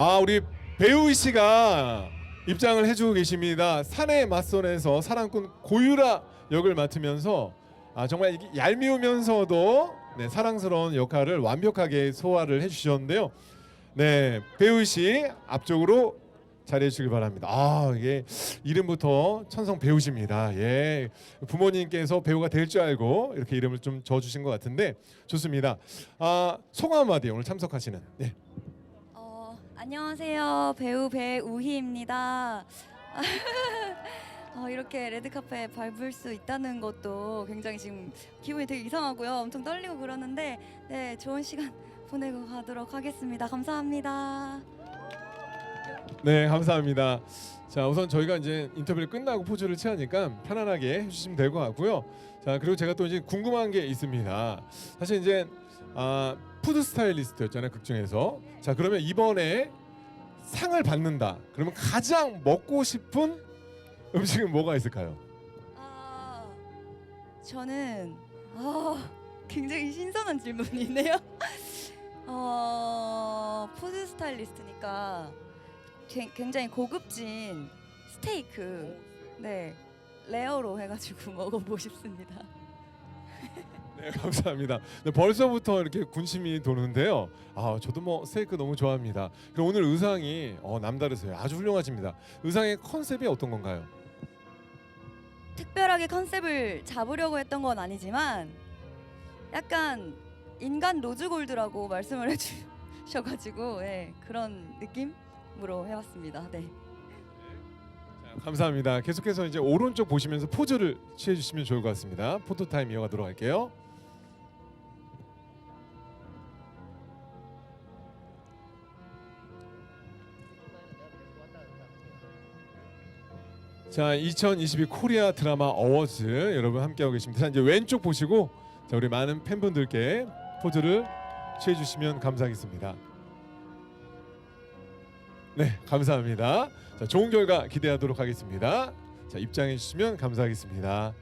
아 우리 배우 씨가 입장을 해주고 계십니다. 산의 맞선에서 사랑꾼 고유라 역을 맡으면서 아 정말 얄미우면서도 네, 사랑스러운 역할을 완벽하게 소화를 해주셨는데요. 네 배우 씨 앞쪽으로 자리해 주시길 바랍니다. 아 이게 이름부터 천성 배우십니다. 예 부모님께서 배우가 될 줄 알고 이렇게 이름을 좀 줘주신 것 같은데 좋습니다. 아 소감 한마디 오늘 참석하시는 네. 어, 안녕하세요. 배우 배우희입니다. 어, 이렇게 레드카페 밟을 수 있다는 것도 굉장히 지금 기분이 되게 이상하고요. 엄청 떨리고 그러는데 네, 좋은 시간 보내고 가도록 하겠습니다. 감사합니다. 네, 감사합니다. 자, 우선 저희가 이제 인터뷰를 끝나고 포즈를 취하니까 편안하게 해주시면 될 것 같고요. 자, 그리고 제가 또 이제 궁금한 게 있습니다. 사실 이제 아, 푸드 스타일리스트였잖아요, 극 중에서. 자, 그러면 이번에 상을 받는다. 그러면 가장 먹고 싶은 음식은 뭐가 있을까요? 아, 저는 아, 굉장히 신선한 질문이네요. 어, 푸드 스타일리스트니까 게- 굉장히 고급진 스테이크, 네 레어로 해가지고 먹어보고 싶습니다. 네, 감사합니다. 네, 벌써부터 이렇게 군침이 도는데요. 아, 저도 뭐 스테이크 너무 좋아합니다. 그리고 오늘 의상이 어, 남다르세요. 아주 훌륭하십니다. 의상의 컨셉이 어떤 건가요? 특별하게 컨셉을 잡으려고 했던 건 아니지만 약간 인간 로즈골드라고 말씀을 해주셔가지고 네, 그런 느낌으로 해봤습니다. 네. 자, 감사합니다. 계속해서 이제 오른쪽 보시면서 포즈를 취해 주시면 좋을 것 같습니다. 포토 타임 이어가도록 할게요. 자, 2022 코리아 드라마 어워즈 여러분 함께하고 계십니다. 자, 이제 왼쪽 보시고 자, 우리 많은 팬분들께 포즈를 취해 주시면 감사하겠습니다. 네, 감사합니다. 자, 좋은 결과 기대하도록 하겠습니다. 자, 입장해 주시면 감사하겠습니다.